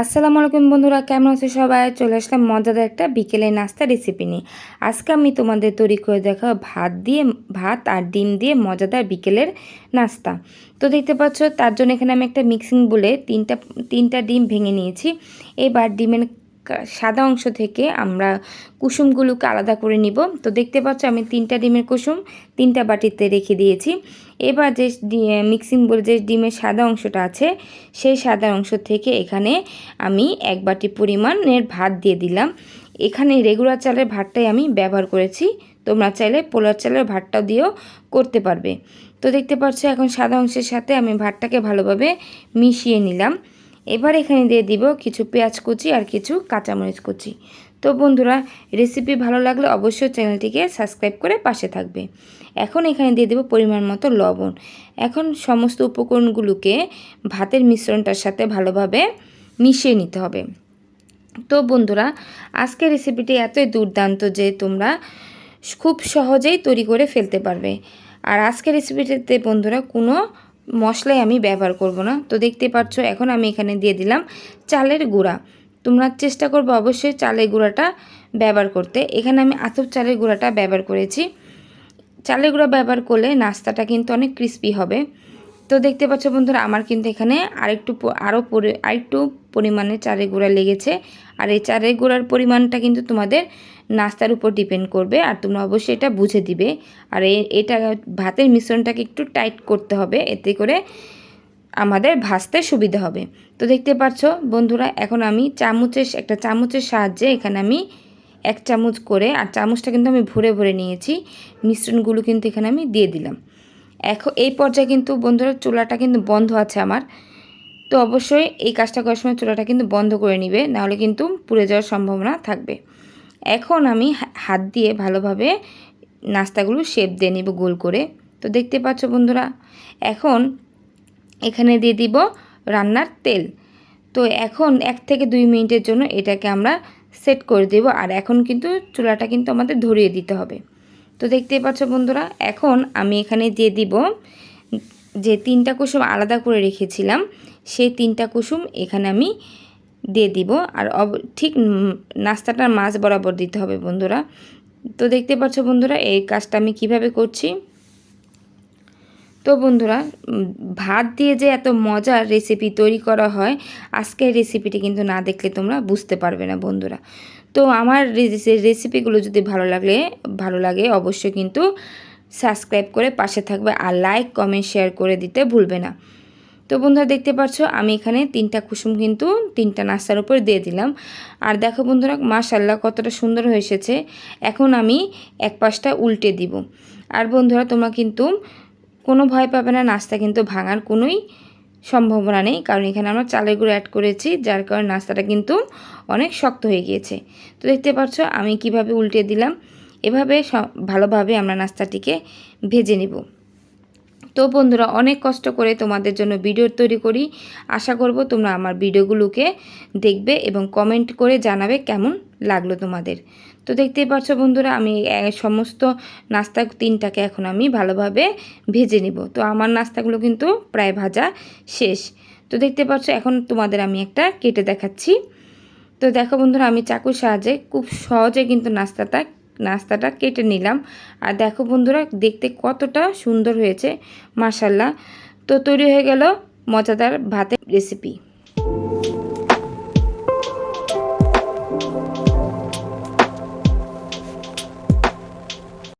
আসসালামু আলাইকুম বন্ধুরা, কেমন আছো সবাই? চলে আসলাম মজাদার একটা বিকেলে নাস্তা রেসিপি নিয়ে। আজকে আমি তোমাদের তৈরি করে দেখা ভাত দিয়ে, ভাত আর ডিম দিয়ে মজাদার বিকেলের নাস্তা। তো দেখতে পাচ্ছ, তার জন্য এখানে আমি একটা মিক্সিং বলে তিনটা তিনটা ডিম ভেঙে নিয়েছি। এবার ডিমের সাদা অংশ থেকে আমরা কুসুমগুলোকে আলাদা করে নিব। তো দেখতে পাচ্ছ আমি তিনটা ডিমের কুসুম, তিনটা বাটিতে রেখে দিয়েছি। এবার যে মিক্সিং বলে যে ডিমের সাদা অংশটা আছে, সেই সাদা অংশ থেকে এখানে আমি এক বাটি পরিমাণের ভাত দিয়ে দিলাম। এখানে রেগুলার চালের ভাতটাই আমি ব্যবহার করেছি। তোমরা চাইলে পোলার চালের ভাতটাও দিয়েও করতে পারবে। তো দেখতে পাচ্ছ এখন সাদা অংশের সাথে আমি ভাতটাকে ভালোভাবে মিশিয়ে নিলাম। এবার এখানে দিয়ে দিব কিছু পেঁয়াজ কুচি আর কিছু কাঁচামরিচ কুচি। তো বন্ধুরা রেসিপি ভালো লাগলে অবশ্যই চ্যানেলটিকে সাবস্ক্রাইব করে পাশে থাকবে। এখন এখানে দিয়ে দেবো পরিমাণ মতো লবণ। এখন সমস্ত উপকরণগুলোকে ভাতের মিশ্রণটার সাথে ভালোভাবে মিশিয়ে নিতে হবে। তো বন্ধুরা, আজকের রেসিপিটি এতই দুর্দান্ত যে তোমরা খুব সহজেই তৈরি করে ফেলতে পারবে। আর আজকের রেসিপিটিতে বন্ধুরা কোনো মশলাই আমি ব্যবহার করব না। তো দেখতে পাচ্ছ, এখন আমি এখানে দিয়ে দিলাম চালের গুঁড়া। তোমরা চেষ্টা করবে অবশ্যই চালের গুঁড়াটা ব্যবহার করতে। এখানে আমি আতপ চালের গুঁড়াটা ব্যবহার করেছি। চালের গুঁড়া ব্যবহার করলে নাস্তাটা কিন্তু অনেক ক্রিস্পি হবে। তো দেখতে পাচ্ছ বন্ধুরা, আমার কিন্তু এখানে আরেকটু আরও আরেকটু পরিমাণে চালের গুঁড়া লেগেছে। আর এই চালের গুঁড়ার পরিমাণটা কিন্তু তোমাদের নাস্তার উপর ডিপেন্ড করবে আর তোমরা অবশ্যই এটা বুঝে দিবে। আর এটা ভাতের মিশ্রণটাকে একটু টাইট করতে হবে, এতে করে আমাদের ভাজতে সুবিধা হবে। তো দেখতে পাচ্ছ বন্ধুরা, এখন আমি চামচের, একটা চামচের সাহায্যে এখানে আমি এক চামচ করে, আর চামচটা কিন্তু আমি ভরে ভরে নিয়েছি, মিশ্রণগুলো কিন্তু এখানে আমি দিয়ে দিলাম। এখন এই পর্যায়ে কিন্তু বন্ধুরা চুলাটা কিন্তু বন্ধ আছে আমার। তো অবশ্যই এই কাজটা করার সময় চুলাটা কিন্তু বন্ধ করে নিবে, নাহলে কিন্তু পুড়ে যাওয়ার সম্ভাবনা থাকবে। এখন আমি হাত দিয়ে ভালোভাবে নাস্তাগুলো শেপ দিয়ে নিব গোল করে। তো দেখতে পাচ্ছ বন্ধুরা, এখন এখানে দিয়ে দিব রান্নার তেল। তো এখন এক থেকে দুই মিনিটের জন্য এটাকে আমরা সেট করে দেব, আর এখন কিন্তু চুলাটা কিন্তু আমাদের ধরিয়ে দিতে হবে। তো দেখতেই পাচ্ছ বন্ধুরা, এখন আমি এখানে দিয়ে দিব যে তিনটা কুসুম আলাদা করে রেখেছিলাম, সেই তিনটা কুসুম এখানে আমি দিয়ে দিব। আর ঠিক নাস্তাটার মাছ বরাবর দিতে হবে বন্ধুরা। তো দেখতে পাচ্ছ বন্ধুরা, এই কাজটা আমি কীভাবে করছি? তো বন্ধুরা ভাত দিয়ে যে এত মজার রেসিপি তৈরি করা হয়, আজকের রেসিপিটি কিন্তু না দেখলে তোমরা বুঝতে পারবে না বন্ধুরা। তো আমার রেসিপিগুলো যদি ভালো লাগলে, ভালো লাগে অবশ্যই কিন্তু সাবস্ক্রাইব করে পাশে থাকবে আর লাইক কমেন্ট শেয়ার করে দিতে ভুলবে না। তো বন্ধুরা দেখতে পাচ্ছ, আমি এখানে তিনটা কুসুম কিন্তু তিনটা নাস্তার উপর দিয়ে দিলাম। আর দেখো বন্ধুরা মাশাল্লাহ কতটা সুন্দর হয়ে এসেছে। এখন আমি এক পাশটা উল্টে দিব। আর বন্ধুরা, তোমরা কিন্তু কোনো ভয় পাবে না, নাস্তা কিন্তু ভাঙার কোনোই সম্ভাবনা নেই, কারণ এখানে আমরা চালের গুঁড়ো অ্যাড করেছি, যার কারণে নাস্তাটা কিন্তু অনেক শক্ত হয়ে গিয়েছে। তো দেখতে পাচ্ছ, আমি কীভাবে উল্টে দিলাম, এভাবে ভালোভাবে আমরা নাস্তাটিকে ভেজে নেব। তো বন্ধুরা, অনেক কষ্ট করে তোমাদের জন্য ভিডিও তৈরি করি। আশা করব তোমরা আমার ভিডিওগুলোকে দেখবে এবং কমেন্ট করে জানাবে কেমন লাগল তোমাদের। তো দেখতেই পাচ্ছ বন্ধুরা, আমি সমস্ত নাস্তা তিনটাকে এখন আমি ভালোভাবে ভেজে নিব। তো আমার নাস্তাগুলো কিন্তু প্রায় ভাজা শেষ। তো দেখতে পাচ্ছ, এখন তোমাদের আমি একটা কেটে দেখাচ্ছি। তো দেখো বন্ধুরা, আমি চাকুর সাহায্যে খুব সহজে কিন্তু নাস্তাটা নাস্তাটা কেটে নিলাম। আর দেখো বন্ধুরা, দেখতে কতটা সুন্দর হয়েছে মাশাল্লাহ তো তৈরি হয়ে গেল মজাদার ভাতের রেসিপি।